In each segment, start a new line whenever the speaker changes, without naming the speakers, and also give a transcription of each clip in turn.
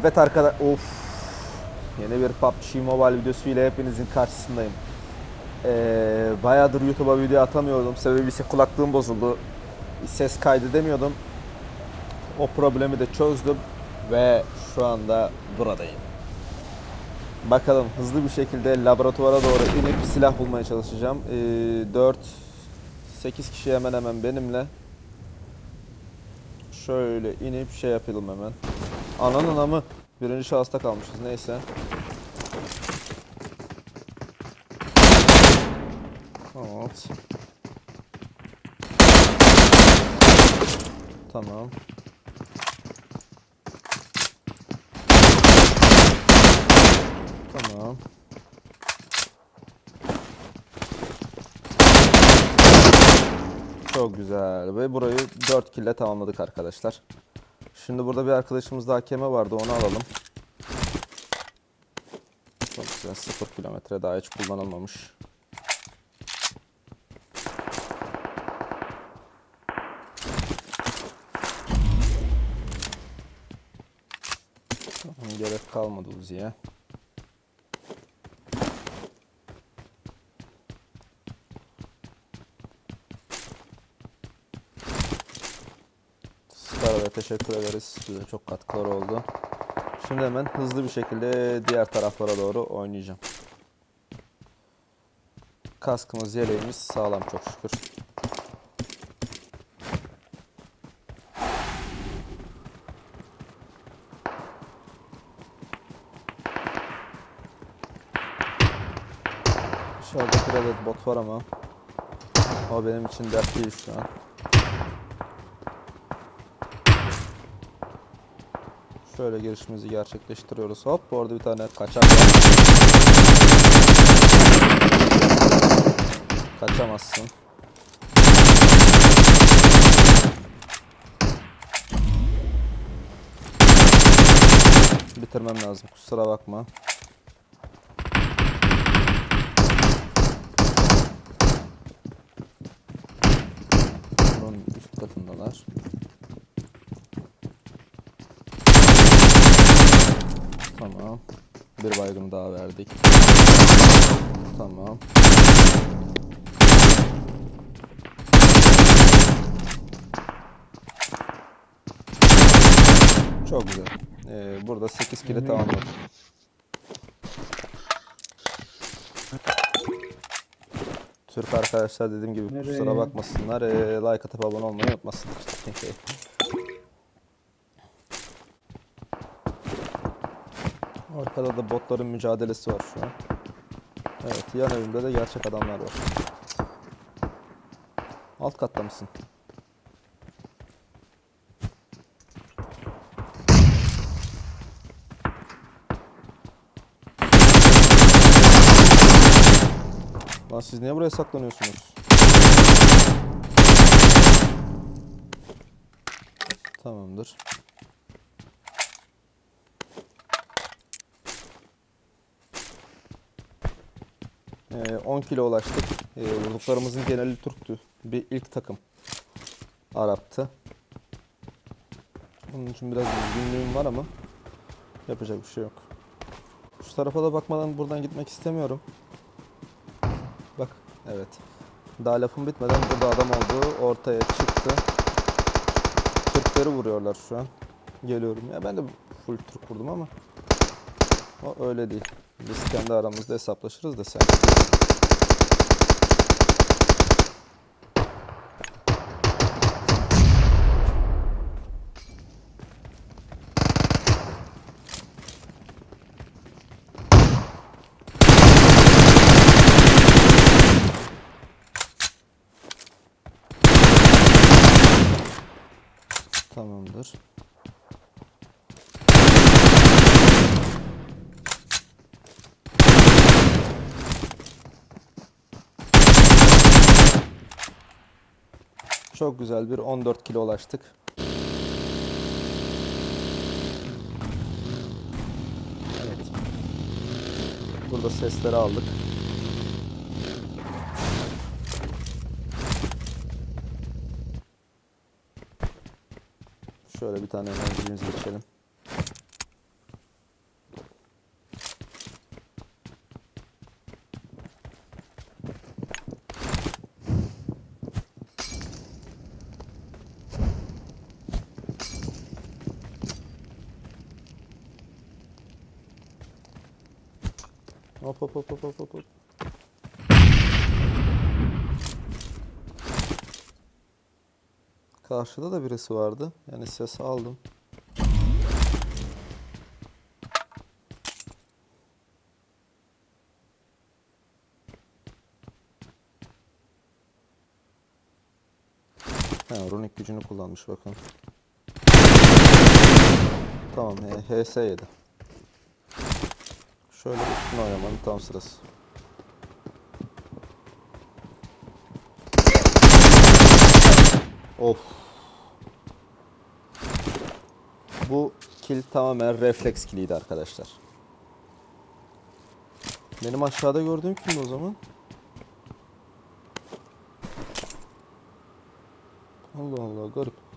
Evet arkadaş of yeni bir PUBG Mobile videosu ile hepinizin karşısındayım. Ee, bayağıdır YouTube'a video atamıyordum. Sebebi ise kulaklığım bozuldu. Ses kaydedemiyordum. O problemi de çözdüm ve şu anda buradayım. Bakalım hızlı bir şekilde laboratuvara doğru inip silah bulmaya çalışacağım. Ee, 4 8 kişi hemen hemen benimle. Şöyle inip şey yapalım hemen. Ananın amı. Birinci şahısta kalmışız neyse. Evet. Tamam. Tamam. Çok güzel ve burayı 4 kille tamamladık arkadaşlar. Şimdi burada bir arkadaşımızda hakeme vardı onu alalım. Çok güzel 0 kilometre daha hiç kullanılmamış. Gerek kalmadı Uzi'ye. Teşekkür ederiz. Bize çok katkıları oldu. Şimdi hemen hızlı bir şekilde diğer taraflara doğru oynayacağım. Kaskımız, yeleğimiz sağlam çok şükür. Dışarıda bir adet bot var ama o benim için dert değil şu an. Şöyle girişimizi gerçekleştiriyoruz. Hop orada bir tane kaçak var. Kaçamazsın. Bitirmem lazım. Kusura bakma. Bunun üst katındalar. Tamam. Bir baygın daha verdik. Tamam. Çok güzel. Ee, burada 8 kili tamamladık. Türk arkadaşlar dediğim gibi kusura
Nereye?
bakmasınlar. Ee, like atıp abone olmayı unutmasınlar. Arkada da botların mücadelesi var şu an. Evet, yan evimde de gerçek adamlar var. Alt katta mısın? Lan siz niye buraya saklanıyorsunuz? Tamamdır. 10 kilo ulaştık. Ee, vurduklarımızın geneli Türktü. Bir ilk takım. Arap'tı. Onun için biraz üzgünlüğüm var ama yapacak bir şey yok. Şu tarafa da bakmadan buradan gitmek istemiyorum. Bak, evet. Daha lafım bitmeden burada adam olduğu ortaya çıktı. Türkleri vuruyorlar şu an. Geliyorum. Ya ben de full Türk vurdum ama o öyle değil. Biz kendi aramızda hesaplaşırız da sen. Tamamdır. Çok güzel bir 14 kilo ulaştık. Evet. Burada sesleri aldık. Şöyle bir tane enerjimizi içelim. Hop hop hop hop hop hop. Karşıda da birisi vardı. Yani ses aldım. Ha, runik gücünü kullanmış bakın. Tamam, HS yedi. Şöyle üstüne oynamanın tam sırası. Of. Bu kill tamamen refleks killiydi arkadaşlar. Benim aşağıda gördüğüm kimdi o zaman? Allah Allah garip.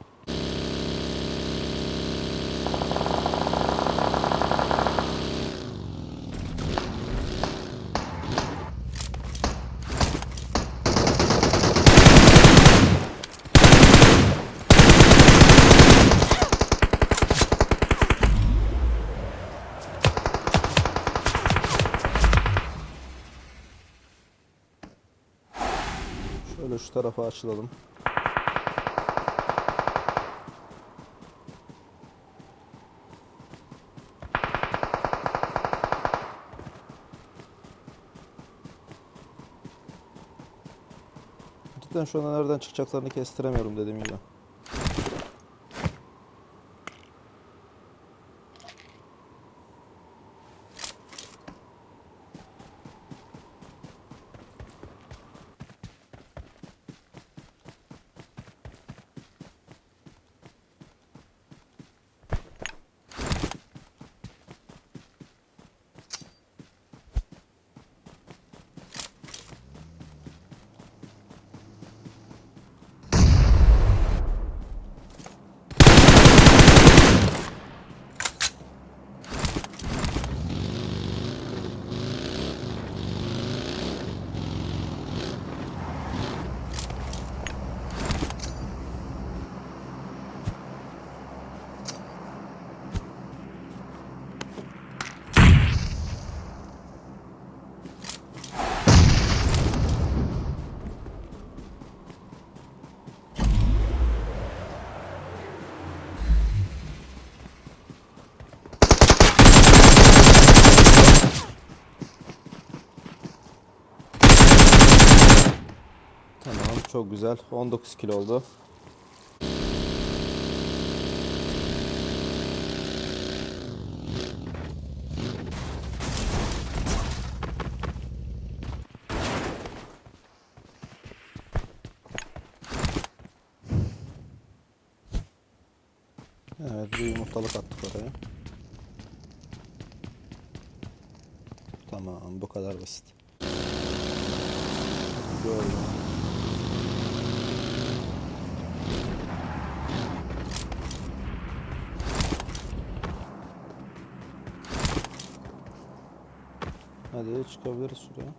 Şöyle şu tarafa açılalım. Cidden şu anda nereden çıkacaklarını kestiremiyorum dediğim gibi. Tamam çok güzel. 19 kilo oldu. Evet bir yumurtalık attık oraya. Tamam bu kadar basit. Gördüm. Hadi çıkabiliriz şuraya.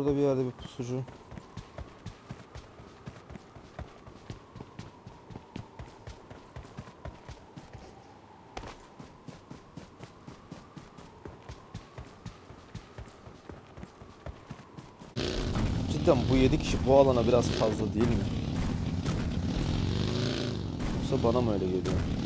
Burada bir yerde bir pusucu. Cidden bu 7 kişi bu alana biraz fazla değil mi? Yoksa bana mı öyle geliyor?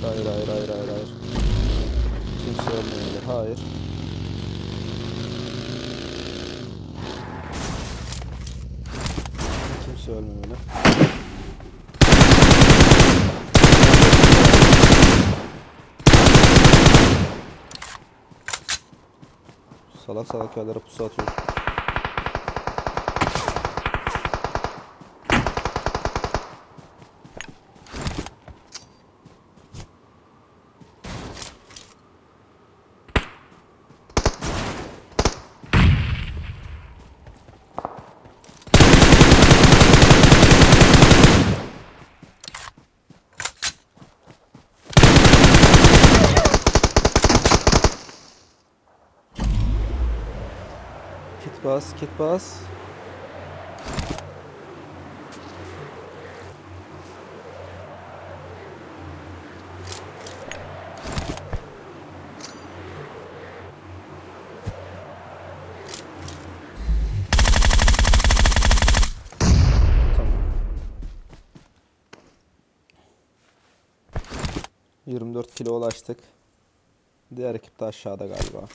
Hayır, hayır, hayır, hayır, hayır. Kimse ölmemeli. Hayır. Kimse ölmemeli. Salak salak yerlere pusu atıyor. Kit bas, kit bas. Tamam. 24 kilo ulaştık. Diğer ekip de aşağıda galiba.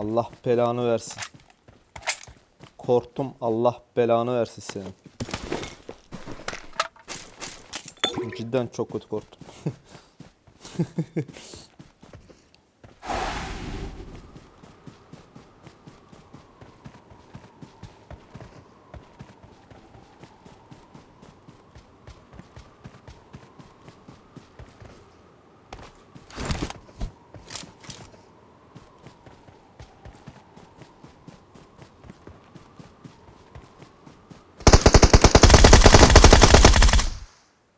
Allah belanı versin. Korktum Allah belanı versin senin. Cidden çok kötü korktum.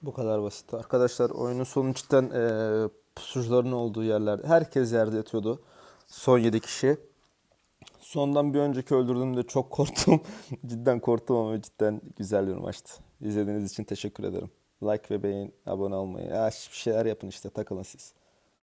Bu kadar basit. Arkadaşlar oyunun sonu cidden eee pusucuların olduğu yerler. Herkes yerde yatıyordu. Son 7 kişi. Sondan bir önceki öldürdüğümde çok korktum. cidden korktum ama cidden güzel bir maçtı. İzlediğiniz için teşekkür ederim. Like ve beğen, abone olmayı. Ya, bir şeyler yapın işte takılın siz.